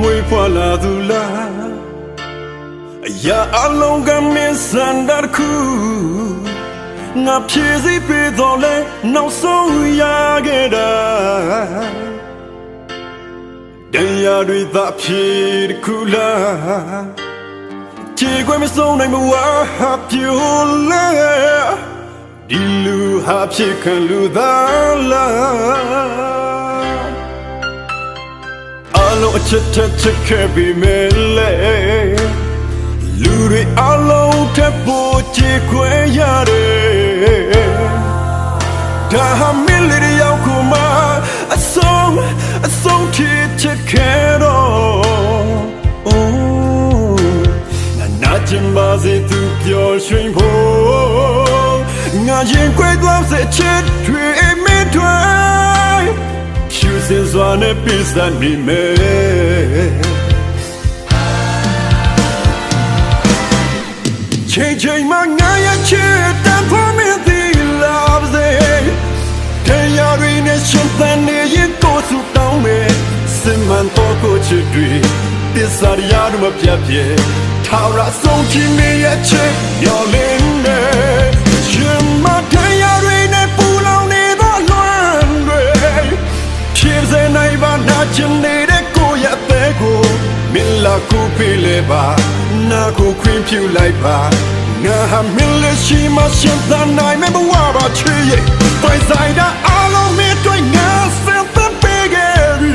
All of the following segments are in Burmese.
မွေးဖွာလာသူလားအရာအလုံးကမင်းစံတခုငါဖြည့်စည်းပေးတော်လဲနောက်ဆုံးရခဲ့တာတရားတွေသာဖြည့်တခုလားခြေခွဲမဆုံးနိုင်မဝါပြိုလဲဒီလူဟာဖြစ်ခံလူသားလား အလုံးအချက်ချက်ချက်ခဲ့ပြီးမယ်လေလူတွေအလုံးထပ်ဖို့ချေခွဲရတယ်ဒါဟာမင်းလေးရောက်ခုမှအဆုံးအဆုံးချစ်ချက်ခဲ့တော့အိုးငါနာချင်ပါစေသူပျော်ရွှင်ဖို့ငါရင်ခွဲသွားစေချစ်တွေမင်းတွေဖြူစင်စွာနဲ့ပြ ချိန်ချိန်မှငါရချစ်တန်ဖို့မင်းဒီလာစေတရားရင်းနဲ့ရှင်သန်နေရင်ကိုစုတောင်းမယ်စင်မှန်တော့ကိုချစ်တွေတစ္ဆာရရမပြတ်ပြဲထာဝရဆုံးချင်နေရဲ့ချစ်မျောလင်း ကိုခွင့်ပြုလိုက်ပါငါဟာမင်းလက်ရှိမှရှင်သန်နိုင်မယ်ဘဝပါချေရဲ့ပိုင်ဆိုင်တာအလုံးမင်းတွေ့ငါစံသပေးခဲ့ပြီ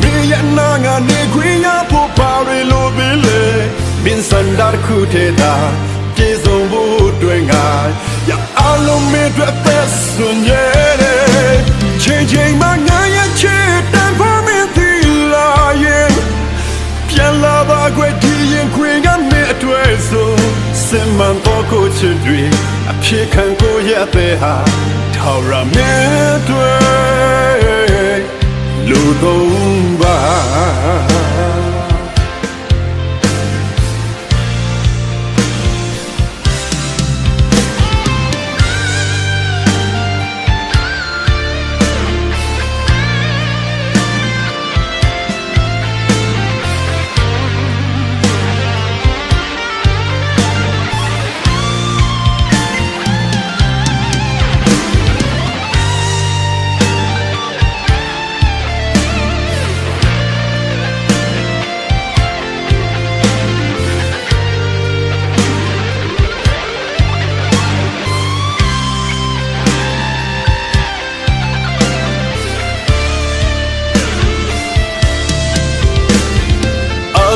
မင်းရဲ့နာငါနေခွင့်ရဖို့ပါရလို့ပြီလေမင်းစံတာခုထဲတာပြေဆုံးဖို့အတွက်ငါရအလုံးမင်းတွေ့သက်စွန်ရဲ့ချိန်ချိန်မှငါ စင်မှန်တော့ကိုချစ်တွေအဖြစ်ခံကိုရတဲ့ဟာထောက်ရမဲတွေ့လူကုန်ပါ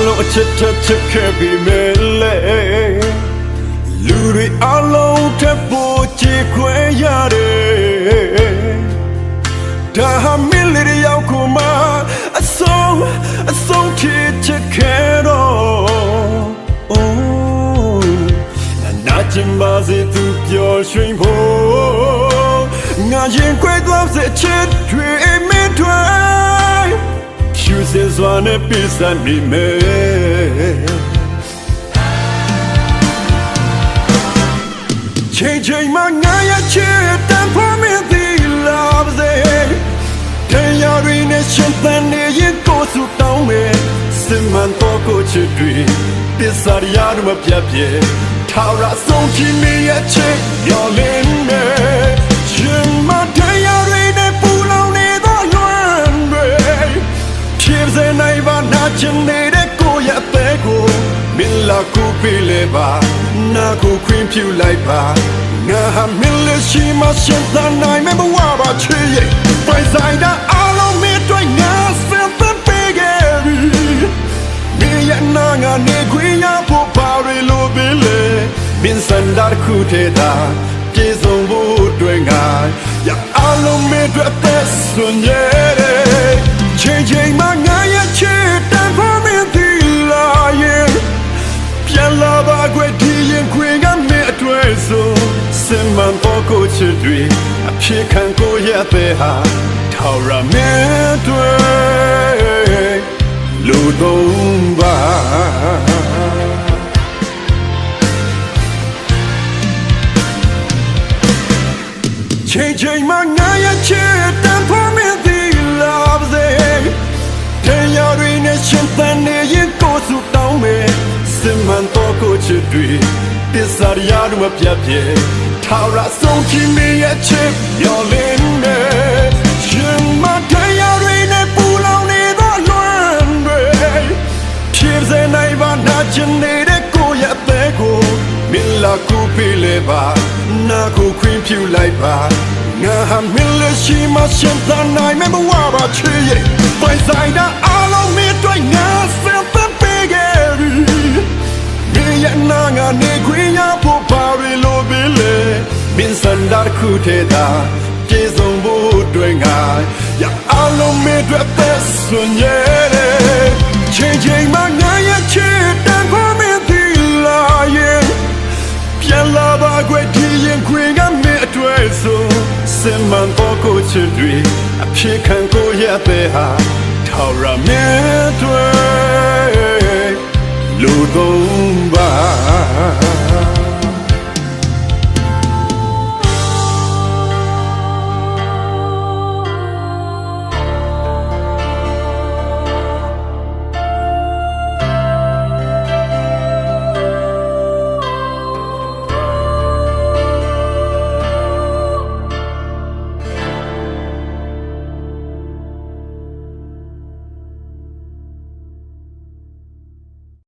လုံးအချက်ချက်ချက်ခဲ့ပြီးမယ်လေလူတွေအလုံးထပ်ဖို့ချေခွဲရတယ်ဒါဟာမင်းလေးရောက်ခုမှအဆုံးအဆုံးချစ်ချက်ခဲ့တော့အိုးနာချင်ပါစေသူပျော်ရွှင်ဖို့ငါရင်ခွဲသွားစေချစ်တွေမင်းတွေဖြူ စင်စွာနဲ့ပြစနေမယ်ချိန်ချိန်မှငါရချစ်တန်ဖို့မင်းဒီလာစေတရားရင်းနဲ့ရှင်သန်နေရင်ကိုစုတောင်းမယ်စင်မှန်တော့ကိုချစ်တွေပစ္စရိယာမပြတ်ပြဲထာဝရဆုံးချင်နေရဲ့ချစ်ရောလင်းမယ်ရှင်မ စ်စေနိုင်ပါနာချင်နေတဲ့ကိုယ့်ရဲ့အသေးကိုမင်းလာကိုပေးလေပါနာကိုခွင့်ပြုလိုက်ပါငါဟာမင်းလက်ရှိမှရှင်သန်နိုင်မယ်ဘဝပါချေရဲ့ပိုင်ဆိုင်တာအလုံးမင်းတွေ့ငါစံသပေးခဲ့ပြီမင်းရဲ့နာငါနေခွင့်ရဖို့ပါရလို့ပြီလေမင်းစံတာတစ်ခုထဲသာပြေဆုံးဖို့အတွက်ငါရအလုံးမင်းတွေ့သက်စွန်ရဲ့ ချစ်တွေအဖြစ်ခံကိုရဲ့ပဲဟာထောက်ရမဲတွေလူသုံးပါချိန်ချိန်မှငါရဲ့ချစ်တန်ဖို့မင်းဒီ love them တရားရင်းနဲ့ရှင်သန်နေရင်ကိုစုတောင်းမယ်စင်မှန်တော့ကိုချစ်တွေ တစ္ဆာရရမပြတ်ပြဲထာဝရဆုံးချင်နေရဲ့ချစ်ရောလင်းနေရှင်မတရားတွေနဲ့ပူလောင်နေသောလွမ်းတွေဖြစ်စေနိုင်ပါနာချင်နေတဲ့ကိုယ့်ရဲ့အသေးကိုမင်းလာကူပေးလေပါနာကိုခွင့်ပြုလိုက်ပါငါဟာမင်းလက်ရှိမှရှင်သန်နိုင်မယ်မဝပါချေရဲ့ပိုင်ဆိုင်တာအလုံးမင်းတို့ငါစံပပေးခဲ့ပြီ မင်းရဲ့နာငါနေခွင့်ရဖို့ပါရီလိုပြီလေမင်းစန္ဒာခုထဲသာပြေဆုံးဖို့အတွက်ငါရအလုံးမင်းတို့သက်စွန်ရဲ့ချိန်ချိန်မှငါရဲ့ချစ်တန်ဖို့မင်းဒီလာရဲ့ပြန်လာပါခွေဒီရင်ခွေကမင်းအတွေ့ဆုံးစင်မန်တော့ကိုချစ်တွေအဖြစ်ခံကိုရတဲ့ဟာထော်ရမင်းတွေ Ludo Bar.